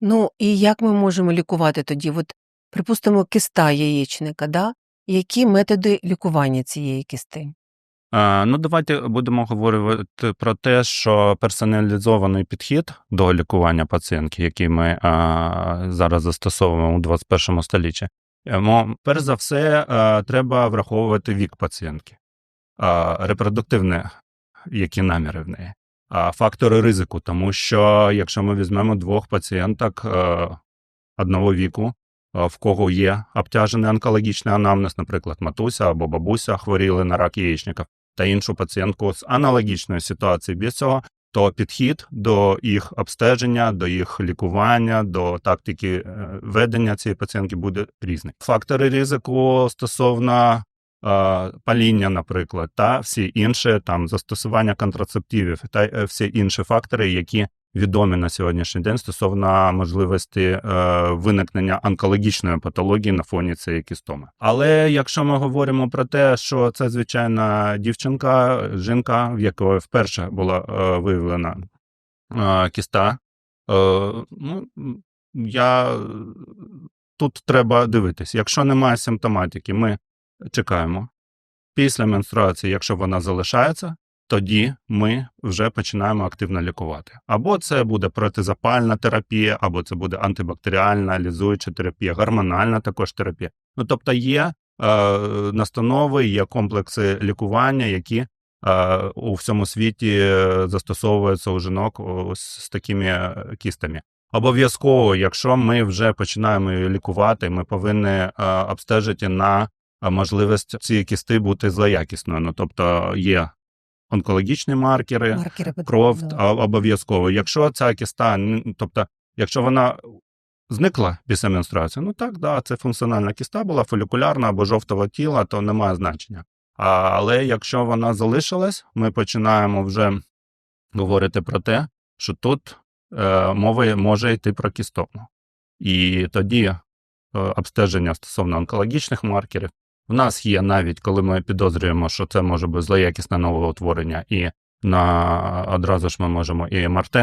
Ну, і як ми можемо лікувати тоді? От, припустимо, киста яєчника, да? Які методи лікування цієї кисти? Е, Ну, давайте будемо говорити про те, що персоналізований підхід до лікування пацієнтки, який ми е, зараз застосовуємо у 21 столітті, перш за все, е, треба враховувати вік пацієнтки, е, репродуктивні, які наміри в неї, а фактори ризику, тому що якщо ми візьмемо двох пацієнток е, одного віку, е, в кого є обтяжений онкологічний анамнез, наприклад, матуся або бабуся хворіли на рак яєчника, та іншу пацієнтку з аналогічною ситуацією без цього, то підхід до їх обстеження, до їх лікування, до тактики е, ведення цієї пацієнтки буде різний. Фактори ризику стосовно паління, наприклад, та всі інші там застосування контрацептивів та е, всі інші фактори, які відомі на сьогоднішній день стосовно можливості е, виникнення онкологічної патології на фоні цієї кістоми. Але якщо ми говоримо про те, що це звичайна дівчинка, жінка, в якої вперше була е, виявлена кіста, ну, я тут треба дивитись. Якщо немає симптоматики, ми чекаємо. Після менструації, якщо вона залишається, тоді ми вже починаємо активно лікувати. Або це буде протизапальна терапія, або це буде антибактеріальна, лізуюча терапія, гормональна також терапія. Ну тобто є е, настанови, є комплекси лікування, які е, у всьому світі е, застосовуються у жінок ось з такими е, кістами. Обов'язково, якщо ми вже починаємо її лікувати, ми повинні е, обстежити на можливість цієї кісти бути злоякісною. Ну тобто є онкологічні маркери, Маркери кров потрібно. а, обов'язково. Якщо ця кіста, тобто, якщо вона зникла після менструації, ну так, да, це функціональна кіста була фолікулярна або жовтого тіла, то немає значення. А, але якщо вона залишилась, ми починаємо вже говорити про те, що тут е, мова може йти про кістому. І тоді е, обстеження стосовно онкологічних маркерів. У нас є навіть, коли ми підозрюємо, що це може бути злоякісне новоутворення, і на одразу ж ми можемо і МРТ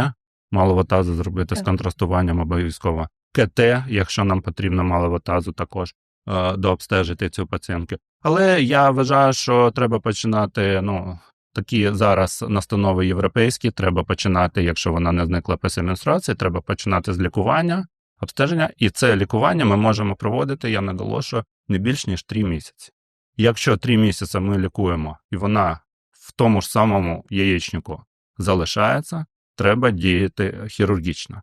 малого тазу зробити з контрастуванням обов'язково. КТ, якщо нам потрібно малого тазу, також е, дообстежити цю пацієнтку. Але я вважаю, що треба починати. Ну такі зараз настанови європейські. Треба починати, якщо вона не зникла після менструації, треба починати з лікування, обстеження, і це лікування ми можемо проводити. Я наголошую не більш ніж 3 місяці. Якщо 3 місяці ми лікуємо, і вона в тому ж самому яєчнику залишається, треба діяти хірургічно.